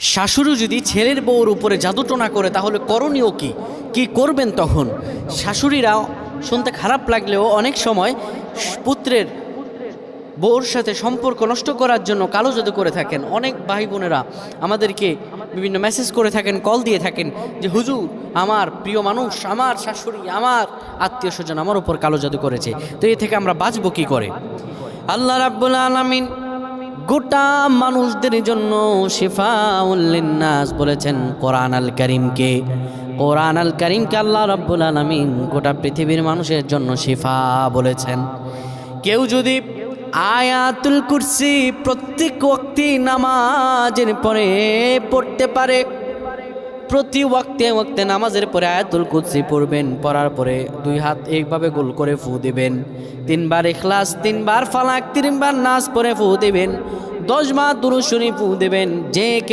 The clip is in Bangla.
শাশুড়ি যদি ছেলের বউর উপরে জাদুটোনা করে, তাহলে করণীয় কি? কি করবেন তখন? শাশুড়িরা শুনতে খারাপ লাগলেও অনেক সময় পুত্রের বউর সাথে সম্পর্ক নষ্ট করার জন্য কালো জাদু করে থাকেন। অনেক ভাই বোনেরা আমাদেরকে বিভিন্ন মেসেজ করে থাকেন কল দিয়ে থাকেন যে, হুজুর, আমার প্রিয় মানুষ, আমার শাশুড়ি, আমার আত্মীয় স্বজন আমার উপর কালো জাদু করেছে। তো এ থেকে আমরা বাঁচবো কী করে? আল্লাহ রাব্বুল আলামিন গোটা মানুষদের জন্য শেফা উল্লিন্নাস বলেছেন কোরআন আল করিমকে। কোরআন আল করিমকে আল্লাহ রব্বুল আলমিন গোটা পৃথিবীর মানুষের জন্য শিফা বলেছেন। কেউ যদি আয়াতুল কুরসি প্রত্যেক ওক্তি নামাজের পরে পড়তে পারে প্রতি ওয়াক্তে ওয়াক্তে নামাজের পরে আয়াতুল কুদ্সি পড়বেন, পড়ার পরে দুই হাত একভাবে গোল করে ফু দিবেন। তিনবার এখলাস তিনবার ফালাক, তিনবার নাচ পরে ফু দিবেন। দশ বার শুনি ফু দেবেন। যে কেউ